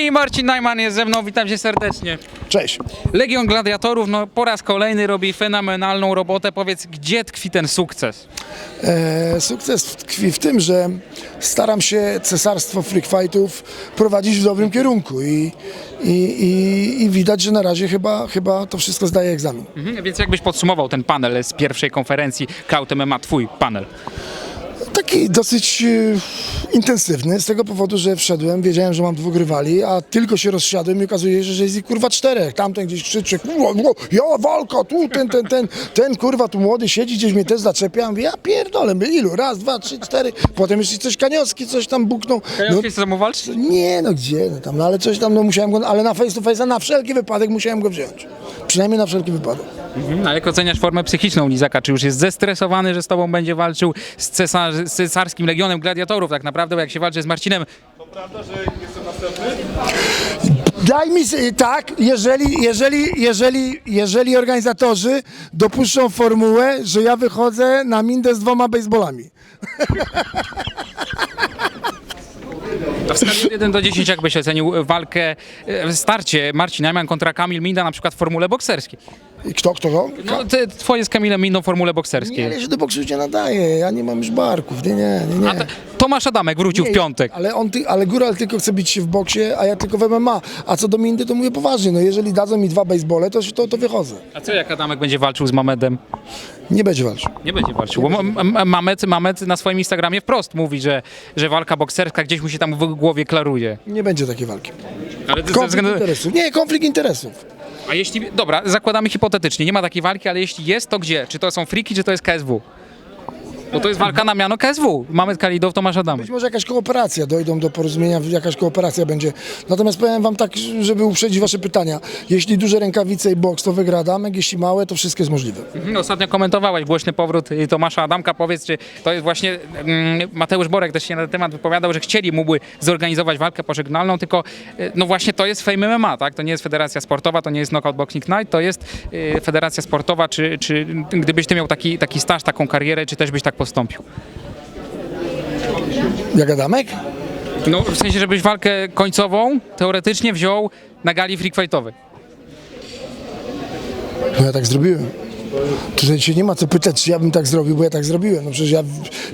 I Marcin Najman jest ze mną, witam cię serdecznie. Cześć. Legion Gladiatorów no, po raz kolejny robi fenomenalną robotę. Powiedz, gdzie tkwi ten sukces? E, sukces tkwi w tym, że staram się cesarstwo freak fightów prowadzić w dobrym kierunku i, i, i, i widać, że na razie chyba, chyba to wszystko zdaje egzamin. Mhm, więc jakbyś podsumował ten panel z pierwszej konferencji Cloud MMA, twój panel? Taki dosyć e, intensywny z tego powodu, że wszedłem, wiedziałem, że mam dwóch rywali, a tylko się rozsiadłem i okazuje się, że jest ich kurwa czterech. Tamten gdzieś krzyczy, no, ja walka, tu ten, ten, ten, ten kurwa tu młody siedzi, gdzieś mnie też zaczepia. Mówię, ja pierdolę, ilu? Raz, dwa, trzy, cztery. Potem jeszcze coś Kaniowski coś tam buknął. No, mu walczyć? Nie, no gdzie, no tam, no ale coś tam, no musiałem go, ale na face to face, na wszelki wypadek musiałem go wziąć. Przynajmniej na wszelki wypadek. Mhm, a jak oceniasz formę psychiczną Lizaka? Czy już jest zestresowany, że z tobą będzie walczył z, cesar, z cesarskim Legionem Gladiatorów tak naprawdę, bo jak się walczy z Marcinem, Daj mi, tak, jeżeli, jeżeli, jeżeli, jeżeli organizatorzy dopuszczą formułę, że ja wychodzę na mindę z dwoma baseballami. W skali od 1 do 10 jak byś ocenił walkę, e, starcie Marcin Najman kontra Kamil Minda na przykład w formule bokserskiej? I kto, kto go? No ty, twoje z Kamilem Mindą w formule Nie, ja się do boksu nie nadaję, ja nie mam już barków, nie, nie, nie, nie. A te, Tomasz Adamek wrócił w piątek. Ale, on ty, ale Góral tylko chce bić się w boksie, a ja tylko w MMA. A co do Mindy, to mówię poważnie, no jeżeli dadzą mi dwa basebole, to, to, to wychodzę. A co jak Adamek będzie walczył z Mamedem? Nie będzie walczył. Nie będzie walczył, bo M- M- Mamed, Mamed na swoim Instagramie wprost mówi, że, że walka bokserska gdzieś mu się tam w głowie klaruje. Nie będzie takiej walki. Ale ze Konflikt względu... interesów. Nie, konflikt interesów. A jeśli, dobra, zakładamy hipotetycznie, nie ma takiej walki, ale jeśli jest, to gdzie? Czy to są friki, czy to jest KSW? Bo to jest walka na miano KSW. Mamed Kalidow, Tomasz Adamek. Być może jakaś kooperacja, dojdą do porozumienia, jakaś kooperacja będzie. Natomiast powiem wam tak, żeby uprzedzić wasze pytania. Jeśli duże rękawice i boks, to wygra Adamek, jeśli małe, to wszystko jest możliwe. Mhm, Ostatnio komentowałeś głośny powrót y, Tomasza Adamka. Powiedz, czy to jest właśnie mm, Mateusz Borek też się na ten temat wypowiadał, że chcieli mógłby zorganizować walkę pożegnalną, tylko y, no właśnie to jest Fame MMA, tak? To nie jest federacja sportowa, to nie jest Knockout Boxing Night, to jest y, federacja sportowa. Czy, czy gdybyś ty miał taki, taki staż, taką karierę, czy też byś tak postąpił? Jak Adamek? No w sensie, żebyś walkę końcową teoretycznie wziął na gali freak fightowej. No ja tak zrobiłem. Tutaj się nie ma co pytać, czy ja bym tak zrobił, bo ja tak zrobiłem. No przecież ja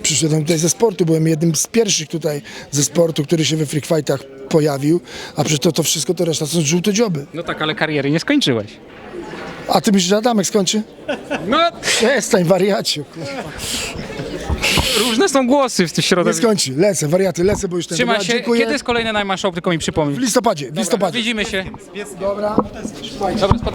przyszedłem tutaj ze sportu, byłem jednym z pierwszych tutaj ze sportu, który się we freak fightach pojawił, a przecież to, to wszystko to reszta są żółte dzioby. No tak, ale kariery nie skończyłeś. A ty myślisz, że Adamek skończy? No, Przestań, wariaciu. kurwa. różne są głosy w tym Nie środowisku. skończy. Lecę, wariaty, lecę, bo już ten Trzymaj się. dziękuję. Kiedy jest kolejny Najman Show, tylko mi W przypomnij. listopadzie, w listopadzie. Widzimy się. Dobra. Dobra,